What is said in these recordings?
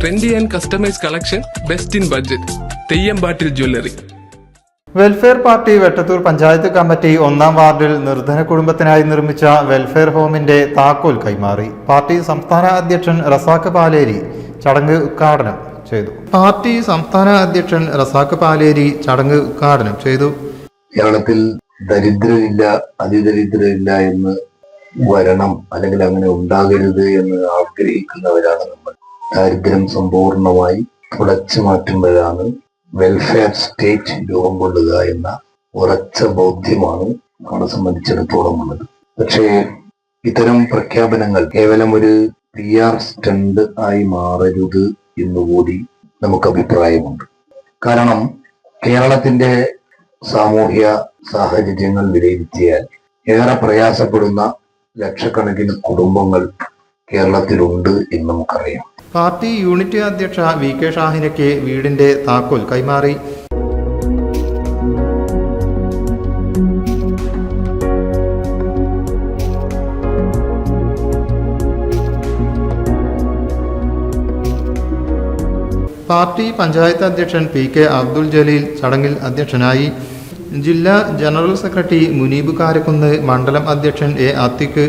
Trendy and customise collection best in budget Theyyampattil jewellery welfare party Vettathur panchayat committee ഒന്നാം വാർഡിൽ നിർധന കുടുംബത്തിനായി നിർമ്മിച്ച welfare ഹോമിന്റെ താക്കോൽ കൈമാറി. പാർട്ടി സംസ്ഥാന അധ്യക്ഷൻ റസാഖ് പാലേരി ചടങ്ങ് ഉദ്ഘാടനം ചെയ്തു. പാർട്ടി സംസ്ഥാന അധ്യക്ഷൻ റസാഖ് പാലേരി ചടങ്ങ് ഉദ്ഘാടനം ചെയ്തു. കേരളത്തിൽ ദരിദ്രരില്ല അതിദരിദ്രരില്ല എന്ന് വരണം അല്ലെങ്കിൽ അങ്ങനെ ഉണ്ടാകരുത് എന്ന് ആഗ്രഹിക്കുന്നവരാണ് നമ്മൾ. ദാരിദ്ര്യം സമ്പൂർണമായി തുടച്ചു മാറ്റുമ്പോഴാണ് വെൽഫെയർ സ്റ്റേറ്റ് രൂപം കൊള്ളുക എന്ന ഉറച്ച ബോധ്യമാണ് നമ്മളെ സംബന്ധിച്ചിടത്തോളം ഉള്ളത്. പക്ഷേ ഇത്തരം പ്രഖ്യാപനങ്ങൾ കേവലം ഒരു പി ആർ സ്റ്റണ്ട് ആയി മാറരുത് എന്നുകൂടി നമുക്ക് അഭിപ്രായമുണ്ട്. കാരണം കേരളത്തിന്റെ സാമൂഹ്യ സാഹചര്യങ്ങൾ വിലയിരുത്തിയാൽ ഏറെ പ്രയാസപ്പെടുന്ന ലക്ഷക്കണക്കിന് കുടുംബങ്ങൾ കേരളത്തിലുണ്ട് എന്ന് നമുക്കറിയാം. പാർട്ടി യൂണിറ്റ് അധ്യക്ഷ വി കെ ഷാഹിനയ്ക്ക് വീടിന്റെ താക്കോൽ കൈമാറി. പാർട്ടി പഞ്ചായത്ത് അധ്യക്ഷൻ പി കെ അബ്ദുൽ ജലീൽ ചടങ്ങിൽ അധ്യക്ഷനായി. ജില്ലാ ജനറൽ സെക്രട്ടറി മുനീബ് കാരക്കുന്ന് മണ്ഡലം അധ്യക്ഷൻ എ അത്തിക്ക്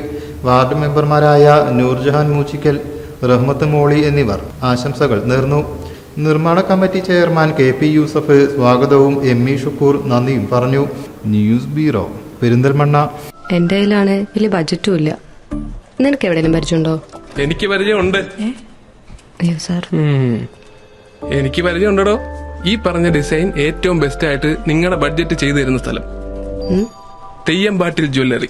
വാർഡ് മെമ്പർമാരായ നൂർജഹാൻ മൂച്ചിക്കൽ റഹ്മത്ത് മോളി എന്നിവർ ആശംസകൾ നേർന്നു. നിർമ്മാണ committee chairman K P Yusuf സ്വാഗതവും എം ഇ ഷുക്കൂർ നന്ദിയും പറഞ്ഞു. News bureau Perinthalmanna. എന്റെ കയ്യിലാണ് വലിയ ബജറ്റും ഇല്ല. നിനക്ക് എവിടെയെങ്കിലും പരിചയമുണ്ടോ? എനിക്ക് പരിചയമുണ്ട്. അയ്യോ സാർ. എനിക്ക് പരിചയമുണ്ടോ ഈ പറഞ്ഞ ഡിസൈൻ ഏറ്റവും ബെസ്റ്റ് ആയിട്ട് നിങ്ങളുടെ ബഡ്ജറ്റ് ചെയ്തു തരുന്ന സ്ഥലം. Theyyam Theyyampattil jewellery